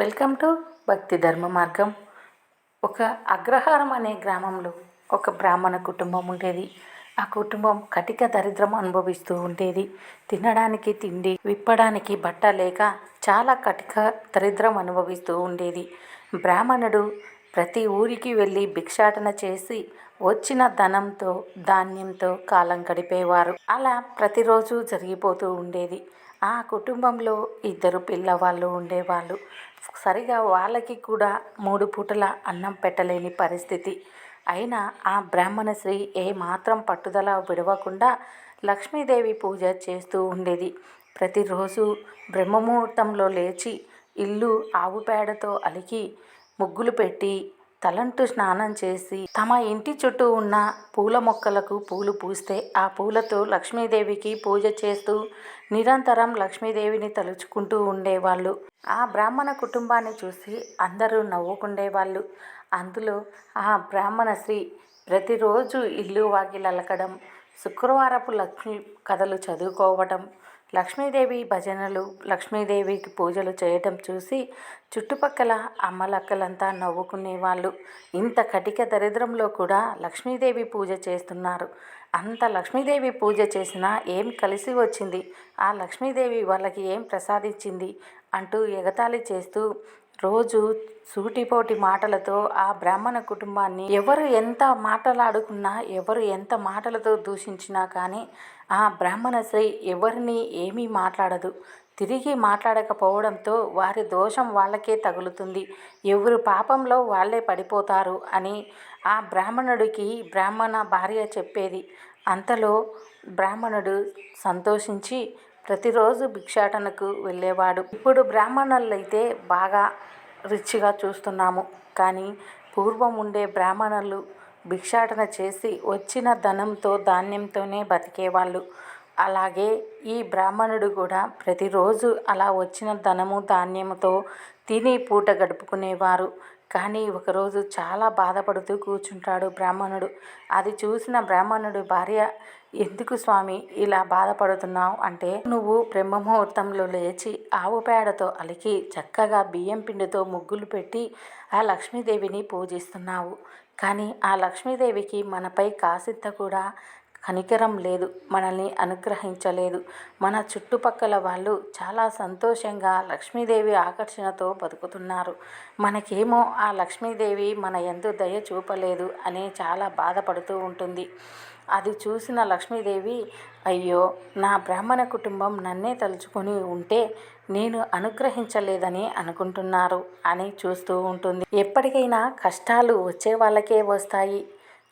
Welcome to భక్తి ధర్మ మార్గం. ఒక అగ్రహారం అనే గ్రామంలో ఒక బ్రాహ్మణ కుటుంబం ఉండేది. ఆ కుటుంబం కటిక దరిద్రం అనుభవిస్తూ ఉండేది. తినడానికి తిండి విప్పడానికి బట్ట లేక చాలా కటిక దరిద్రం అనుభవిస్తూ ఉండేది. బ్రాహ్మణుడు ప్రతి ఊరికి వెళ్ళి భిక్షాటన చేసి వచ్చిన ధనంతో ధాన్యంతో కాలం గడిపేవారు. అలా ప్రతిరోజు జరిగిపోతూ ఉండేది. ఆ కుటుంబంలో ఇద్దరు పిల్లవాళ్ళు ఉండేవాళ్ళు. సరిగా వాళ్ళకి కూడా మూడు పూటల అన్నం పెట్టలేని పరిస్థితి. అయినా ఆ బ్రాహ్మణ స్త్రీ ఏ మాత్రం పట్టుదల విడవకుండా లక్ష్మీదేవి పూజ చేస్తూ ఉండేది. ప్రతిరోజు బ్రహ్మముహూర్తంలో లేచి ఇల్లు ఆవు పేడతో అలికి ముగ్గులు పెట్టి తలంటు స్నానం చేసి తమ ఇంటి చుట్టూ ఉన్న పూల మొక్కలకు పూలు పూస్తే ఆ పూలతో లక్ష్మీదేవికి పూజ చేస్తూ నిరంతరం లక్ష్మీదేవిని తలుచుకుంటూ ఉండేవాళ్ళు. ఆ బ్రాహ్మణ కుటుంబాన్ని చూసి అందరూ నవ్వుకుండేవాళ్ళు. అందులో ఆ బ్రాహ్మణ స్త్రీ ప్రతిరోజు ఇల్లు వాకిలలకడం శుక్రవారపు లక్ష్మి కథలు చదువుకోవటం లక్ష్మీదేవి భజనలు లక్ష్మీదేవికి పూజలు చేయటం చూసి చుట్టుపక్కల అమ్మలక్కలంతా నవ్వుకునేవాళ్ళు. ఇంత కటిక దరిద్రంలో కూడా లక్ష్మీదేవి పూజ చేస్తున్నారు. అంత లక్ష్మీదేవి పూజ చేసినా ఏం కలిసి వచ్చింది? ఆ లక్ష్మీదేవి వాళ్ళకి ఏం ప్రసాదించింది? అంటూ ఎగతాళి చేస్తూ రోజు సూటిపోటి మాటలతో ఆ బ్రాహ్మణ కుటుంబాన్ని ఎవరు ఎంత మాటలాడుకున్నా ఎవరు ఎంత మాటలతో దూషించినా కానీ ఆ బ్రాహ్మణ స్త్రీ ఎవరిని ఏమీ మాట్లాడదు. తిరిగి మాట్లాడకపోవడంతో వారి దోషం వాళ్ళకే తగులుతుంది. ఎవరు పాపంలో వాళ్ళే పడిపోతారు అని ఆ బ్రాహ్మణుడికి బ్రాహ్మణ భార్య చెప్పేది. అంతలో బ్రాహ్మణుడు సంతోషించి ప్రతిరోజు భిక్షాటనకు వెళ్ళేవాడు. ఇప్పుడు బ్రాహ్మణులైతే బాగా రిచ్గా చూస్తున్నాము. కానీ పూర్వం ఉండే బ్రాహ్మణులు భిక్షాటన చేసి వచ్చిన ధనంతో ధాన్యంతోనే బతికేవాళ్ళు. అలాగే ఈ బ్రాహ్మణుడు కూడా ప్రతిరోజు అలా వచ్చిన ధనము ధాన్యముతో తిని పూట గడుపుకునేవారు. కానీ ఒకరోజు చాలా బాధపడుతూ కూర్చుంటాడు బ్రాహ్మణుడు. అది చూసిన బ్రాహ్మణుడు భార్య ఎందుకు స్వామి ఇలా బాధపడుతున్నావు? అంటే నువ్వు బ్రహ్మముహూర్తంలో లేచి ఆవు పేడతో అలికి చక్కగా బియ్యం పిండితో ముగ్గులు పెట్టి ఆ లక్ష్మీదేవిని పూజిస్తున్నావు. కానీ ఆ లక్ష్మీదేవికి మనపై కాసింత కూడా కనికరం లేదు మనల్ని అనుగ్రహించలేదు. మన చుట్టుపక్కల వాళ్ళు చాలా సంతోషంగా లక్ష్మీదేవి ఆకర్షణతో బతుకుతున్నారు. మనకేమో ఆ లక్ష్మీదేవి మన ఎందు దయ చూపలేదు అని చాలా బాధపడుతూ ఉంటుంది. అది చూసిన లక్ష్మీదేవి అయ్యో నా బ్రాహ్మణ కుటుంబం నన్నే తలుచుకొని ఉంటే నేను అనుగ్రహించలేదని అనుకుంటున్నారు అని చూస్తూ ఉంటుంది. ఎప్పటికైనా కష్టాలు వచ్చే వాళ్ళకే వస్తాయి.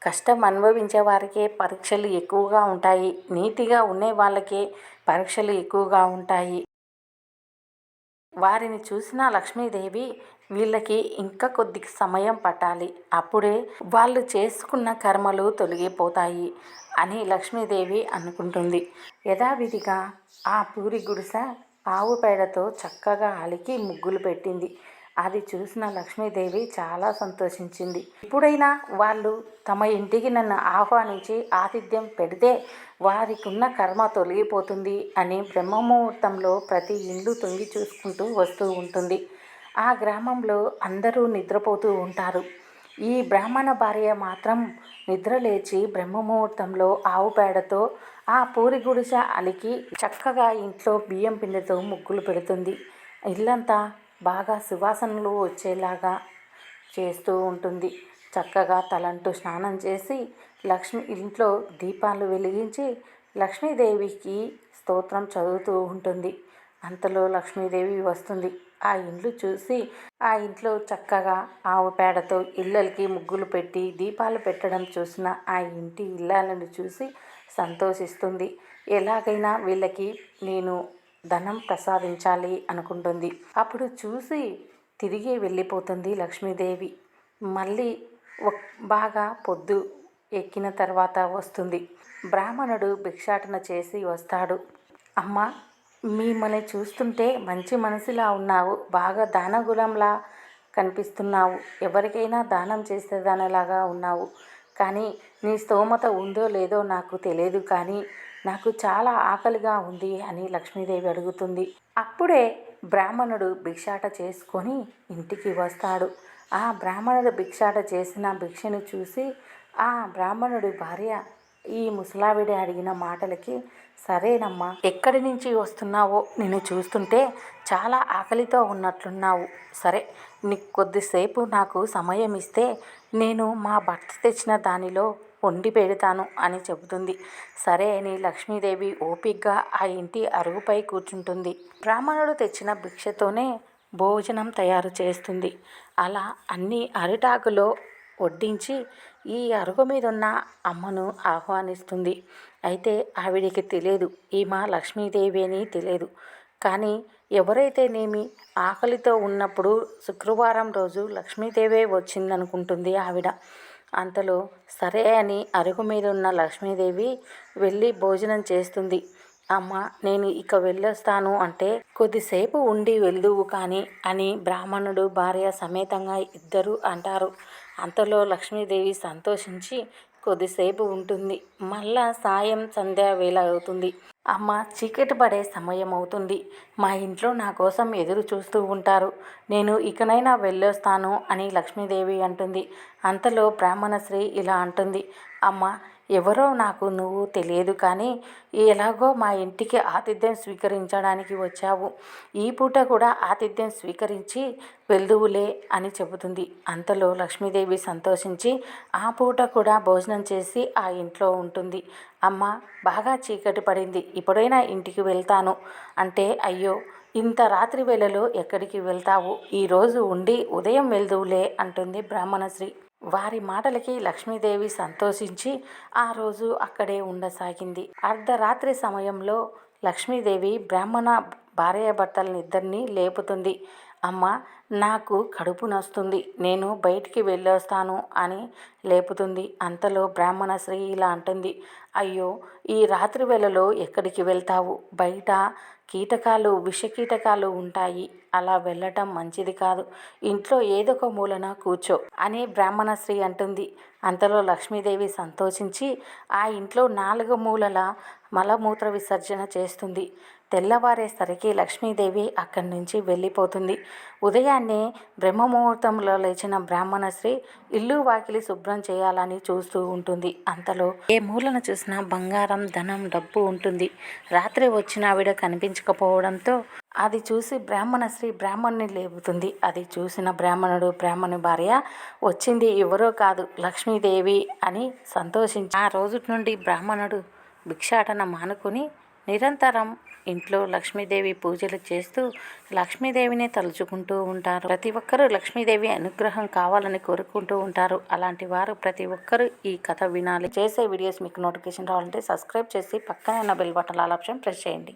కష్టం అనుభవించే వారికే పరీక్షలు ఎక్కువగా ఉంటాయి. నీతిగా ఉండే వాళ్ళకే పరీక్షలు ఎక్కువగా ఉంటాయి. వారిని చూసిన లక్ష్మీదేవి వీళ్ళకి ఇంకా కొద్ది సమయం పట్టాలి. అప్పుడే వాళ్ళు చేసుకున్న కర్మలు తొలగిపోతాయి అని లక్ష్మీదేవి అనుకుంటుంది. యథావిధిగా ఆ పూరి గుడిస ఆవు పేడతో చక్కగా అలికి ముగ్గులు పెట్టింది. అది చూసిన లక్ష్మీదేవి చాలా సంతోషించింది. ఎప్పుడైనా వాళ్ళు తమ ఇంటికి నన్ను ఆహ్వానించి ఆతిథ్యం పెడితే వారికి ఉన్న కర్మ తొలగిపోతుంది అని బ్రహ్మముహూర్తంలో ప్రతి ఇల్లు తొంగి చూసుకుంటూ వస్తూ ఉంటుంది. ఆ గ్రామంలో అందరూ నిద్రపోతూ ఉంటారు. ఈ బ్రాహ్మణ భార్య మాత్రం నిద్రలేచి బ్రహ్మముహూర్తంలో ఆవు పేడతో ఆ పూరి గుడిసె అలికి చక్కగా ఇంట్లో బియ్యం పిండితో ముగ్గులు పెడుతుంది. ఇల్లంతా బాగా సువాసనలు వచ్చేలాగా చేస్తూ ఉంటుంది. చక్కగా తలంటూ స్నానం చేసి లక్ష్మి ఇంట్లో దీపాలు వెలిగించి లక్ష్మీదేవికి స్తోత్రం చదువుతూ ఉంటుంది. అంతలో లక్ష్మీదేవి వస్తుంది. ఆ ఇండ్లు చూసి ఆ ఇంట్లో చక్కగా ఆవు పేడతో ఇళ్ళకి ముగ్గులు పెట్టి దీపాలు పెట్టడం చూసిన ఆ ఇంటి ఇళ్ళను చూసి సంతోషిస్తుంది. ఎలాగైనా వీళ్ళకి నేను ధనం ప్రసాదించాలి అనుకుంటుంది. అప్పుడు చూసి తిరిగి వెళ్ళిపోతుంది లక్ష్మీదేవి. మళ్ళీ బాగా పొద్దు ఎక్కిన తర్వాత వస్తుంది. బ్రాహ్మణుడు భిక్షాటన చేసి వస్తాడు. అమ్మ మిమ్మల్ని చూస్తుంటే మంచి మనసులా ఉన్నావు. బాగా దానగులంలా కనిపిస్తున్నావు. ఎవరికైనా దానం చేసేదానిలాగా ఉన్నావు. కానీ నీ స్తోమత ఉందో లేదో నాకు తెలియదు కానీ నాకు చాలా ఆకలిగా ఉంది అని లక్ష్మీదేవి అడుగుతుంది. అప్పుడే బ్రాహ్మణుడు భిక్షాట చేసుకొని ఇంటికి వస్తాడు. ఆ బ్రాహ్మణుడు భిక్షాట చేసిన భిక్షను చూసి ఆ బ్రాహ్మణుడి భార్య ఈ ముసలావిడ అడిగిన మాటలకి సరేనమ్మా ఎక్కడి నుంచి వస్తున్నావో నిన్ను చూస్తుంటే చాలా ఆకలితో ఉన్నట్లున్నావు. సరే నీకు కొద్దిసేపు నాకు సమయం ఇస్తే నేను మా భర్త తెచ్చిన దానిలో వండి పెడతాను అని చెబుతుంది. సరే అని లక్ష్మీదేవి ఓపిగ్గా ఆ ఇంటి అరుగుపై కూర్చుంటుంది. బ్రాహ్మణుడు తెచ్చిన భిక్షతోనే భోజనం తయారు చేస్తుంది. అలా అన్ని అరిటాకులో వడ్డించి ఈ అరుగు మీద ఉన్న అమ్మను ఆహ్వానిస్తుంది. అయితే ఆవిడికి తెలియదు ఈమె లక్ష్మీదేవి అని తెలియదు. కానీ ఎవరైతేనేమి ఆకలితో ఉన్నప్పుడు శుక్రవారం రోజు లక్ష్మీదేవే వచ్చిందనుకుంటుంది ఆవిడ. అంతలో సరే అని అరుగు మీద ఉన్న లక్ష్మీదేవి వెళ్ళి భోజనం చేస్తుంది. అమ్మ నేను ఇక వెళ్ళొస్తాను అంటే కొద్దిసేపు ఉండి వెళ్దువు కానీ అని బ్రాహ్మణుడు భార్య సమేతంగా ఇద్దరు అంటారు. అంతలో లక్ష్మీదేవి సంతోషించి కొద్దిసేపు ఉంటుంది. మళ్ళా సాయం సంధ్యా వేళ అవుతుంది. అమ్మ చీకటి పడే సమయం అవుతుంది మా ఇంట్లో నా కోసం ఎదురు చూస్తూ ఉంటారు. నేను ఇకనైనా వెళ్ళొస్తాను అని లక్ష్మీదేవి అంటుంది. అంతలో బ్రాహ్మణ ఇలా అంటుంది. అమ్మ ఎవరో నాకు నువ్వు తెలియదు కానీ ఎలాగో మా ఇంటికి ఆతిథ్యం స్వీకరించడానికి వచ్చావు. ఈ పూట కూడా ఆతిథ్యం స్వీకరించి వెళ్దువులే అని చెబుతుంది. అంతలో లక్ష్మీదేవి సంతోషించి ఆ పూట కూడా భోజనం చేసి ఆ ఇంట్లో ఉంటుంది. అమ్మ బాగా చీకటి పడింది. ఇప్పుడైనా ఇంటికి వెళ్తాను. అంటే అయ్యో ఇంత రాత్రి వేళలో ఎక్కడికి వెళ్తావు? ఈరోజు ఉండి ఉదయం వెళ్దువులే అంటుంది బ్రాహ్మణశ్రీ. వారి మాటలకి లక్ష్మీదేవి సంతోషించి ఆ రోజు అక్కడే ఉండసాగింది. అర్ధరాత్రి సమయంలో లక్ష్మీదేవి బ్రాహ్మణ భార్యాభర్తలనిద్దరినీ లేపుతుంది. అమ్మ నాకు కడుపు నొస్తుంది. నేను బయటికి వెళ్ళొస్తాను అని లేపుతుంది. అంతలో బ్రాహ్మణ స్త్రీ ఇలా అంటుంది. అయ్యో ఈ రాత్రి వేళలో ఎక్కడికి వెళ్తావు? బయట కీటకాలు విషకీటకాలు ఉంటాయి. అలా వెళ్ళటం మంచిది కాదు. ఇంట్లో ఏదో ఒక మూలన కూర్చో అని బ్రాహ్మణ స్త్రీ అంటుంది. అంతలో లక్ష్మీదేవి సంతోషించి ఆ ఇంట్లో నాలుగు మూలల మలమూత్ర విసర్జన చేస్తుంది. తెల్లవారేసరికి లక్ష్మీదేవి అక్కడి నుంచి వెళ్ళిపోతుంది. ఉదయాన్నే బ్రహ్మముహూర్తంలో లేచిన బ్రాహ్మణ స్త్రీ ఇల్లు వాకిలి శుభ్రం చేయాలని చూస్తూ ఉంటుంది. అంతలో ఏ మూలన చూసినా బంగారం ధనం డబ్బు ఉంటుంది. రాత్రి వచ్చిన ఆవిడ కనిపించకపోవడంతో అది చూసి బ్రాహ్మణ స్త్రీ బ్రాహ్మణ్ణి లేపుతుంది. అది చూసిన బ్రాహ్మణుడు బ్రాహ్మణి భార్య వచ్చింది ఎవరో కాదు లక్ష్మీదేవి అని సంతోషించి ఆ రోజు నుండి బ్రాహ్మణుడు భిక్షాటన మానుకుని నిరంతరం ఇంట్లో లక్ష్మీదేవి పూజలు చేస్తూ లక్ష్మీదేవిని తలుచుకుంటూ ఉంటారు. ప్రతి ఒక్కరూ లక్ష్మీదేవి అనుగ్రహం కావాలని కోరుకుంటూ ఉంటారు. అలాంటి వారు ప్రతి ఒక్కరూ ఈ కథ వినాలి. చేసే వీడియోస్ మీకు నోటిఫికేషన్ రావాలంటే సబ్స్క్రైబ్ చేసి పక్కనే ఉన్న bell button all option press చేయండి.